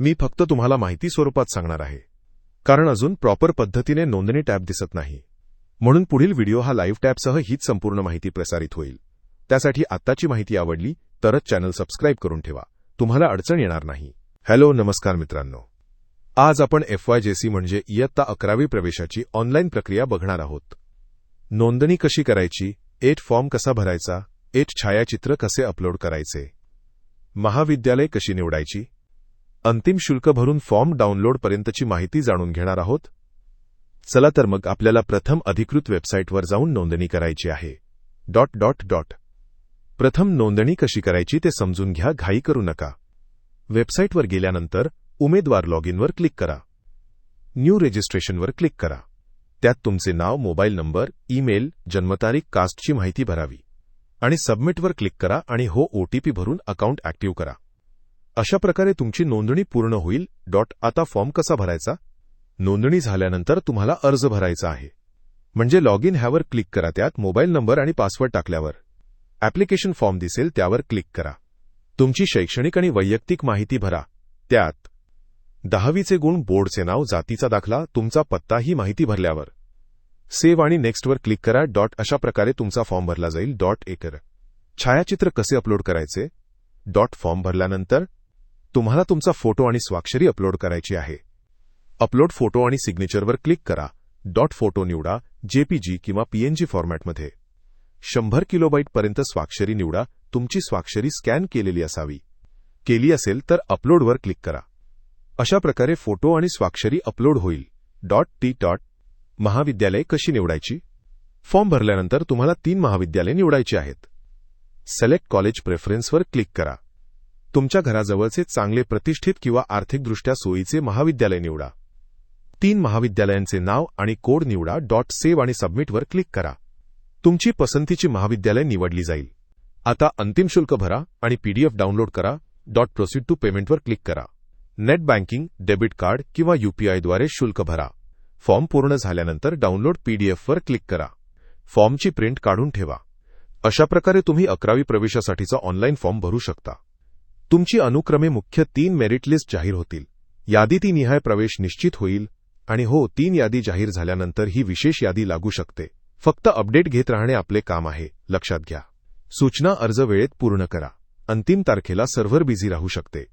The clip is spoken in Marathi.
मी फक्त तुम्हाला माहिती स्वरूपात सांगणार आहे. कारण अजून प्रॉपर पद्धतीने नोंदणी टॅब दिसत नाही. म्हणून पुढील व्हिडिओ हा लाईव्ह टॅबसह हीच संपूर्ण माहिती प्रसारित होईल. त्यासाठी आत्ताची माहिती आवडली तरच चॅनल सबस्क्राईब करून ठेवा. तुम्हाला अडचण येणार नाही. हॅलो नमस्कार मित्रांनो. आज आपण एफवायजेसी जेसी म्हणजे इयत्ता अकरावी प्रवेशाची ऑनलाईन प्रक्रिया बघणार आहोत. नोंदणी कशी करायची? एट फॉर्म कसा भरायचा? एट छायाचित्र कसे अपलोड करायचे? महाविद्यालय कशी निवडायची? अंतिम शुल्क भरून फॉर्म डाउनलोडपर्यंतची माहिती जाणून घेणार आहोत. चला तर मग आपल्याला प्रथम अधिकृत वेबसाईटवर जाऊन नोंदणी करायची आहे. Dot dot dot. प्रथम नोंदणी कशी करायची ते समजून घ्या घाई करू नका. वेबसाईटवर गेल्यानंतर उमेदवार लॉग इनवर क्लिक करा. न्यू रजिस्ट्रेशनवर क्लिक करा. त्यात तुमचे नाव मोबाईल नंबर ईमेल जन्मतारीख कास्टची माहिती भरावी. आणि सबमिटवर क्लिक करा आणि हो ओटीपी भरून अकाउंट ऍक्टिव्ह करा. अशा प्रकारे तुमची नोंदणी पूर्ण होईल. डॉट आता फॉर्म कसा भरायचा? नोंदणी झाल्यानंतर तुम्हाला अर्ज भरायचा आहे. म्हणजे लॉग इन ह्यावर क्लिक करा. त्यात मोबाईल नंबर आणि पासवर्ड टाकल्यावर. ॲप्लिकेशन फॉर्म दिसेल त्यावर क्लिक करा. तुमची शैक्षणिक आणि वैयक्तिक माहिती भरा. त्यात दहावीचे गुण बोर्डचे नाव जातीचा दाखला तुमचा पत्ता ही माहिती भरल्यावर. सेव्ह आणि नेक्स्टवर क्लिक करा. डॉट अशा प्रकारे तुमचा फॉर्म भरला जाईल. डॉट एकर. छायाचित्र कसे अपलोड करायचे? डॉट फॉर्म भरल्यानंतर तुम्हाला तुमचा फोटो आणि स्वाक्षरी अपलोड करायची आहे. अपलोड फोटो आणि सिग्नेचरवर क्लिक करा. डॉट फोटो निवडा जेपीजी किंवा पीएनजी फॉर्मॅटमध्ये. शंभर किलोबाईटपर्यंत स्वाक्षरी निवडा. तुमची स्वाक्षरी स्कॅन केलेली असावी. केली असेल तर अपलोडवर क्लिक करा. अशा प्रकारे फोटो आणि स्वाक्षरी अपलोड होईल. डॉट टी डॉट महाविद्यालय कशी निवडायची? फॉर्म भरल्यानंतर तुम्हाला तीन महाविद्यालय निवडायची आहेत. सिलेक्ट कॉलेज प्रेफरन्सवर क्लिक करा. तुमच्या घराजवळचे चांगले प्रतिष्ठित किंवा आर्थिकदृष्ट्या सोयीचे महाविद्यालय निवडा. तीन महाविद्यालयांचे नाव आणि कोड निवडा डॉट सेव्ह आणि सबमिटवर क्लिक करा. तुमची पसंतीची महाविद्यालय निवडली जाईल. आता अंतिम शुल्क भरा आणि पीडीएफ डाउनलोड करा डॉट प्रोसीड टू पेमेंटवर क्लिक करा. नेट बँकिंग डेबिट कार्ड किंवा यूपीआयद्वारे शुल्क भरा. फॉर्म पूर्ण झाल्यानंतर डाउनलोड पीडीएफवर क्लिक करा. फॉर्मची प्रिंट काढून ठेवा. अशा प्रकारे तुम्ही अकरावी प्रवेशासाठीचा ऑनलाईन फॉर्म भरू शकता. तुमची अनुक्रमे मुख्य तीन मेरिट लिस्ट जाहीर होतील. यादी ती निहाय प्रवेश निश्चित होईल आणि हो तीन यादी जाहीर झाल्यानंतर ही विशेष यादी लागू शकते. फक्त अपडेट घेत राहणे आपले काम आहे. लक्षात घ्या. सूचना अर्ज वेळेत पूर्ण करा. अंतिम तारखेला सर्व्हर बिझी राहू शकते.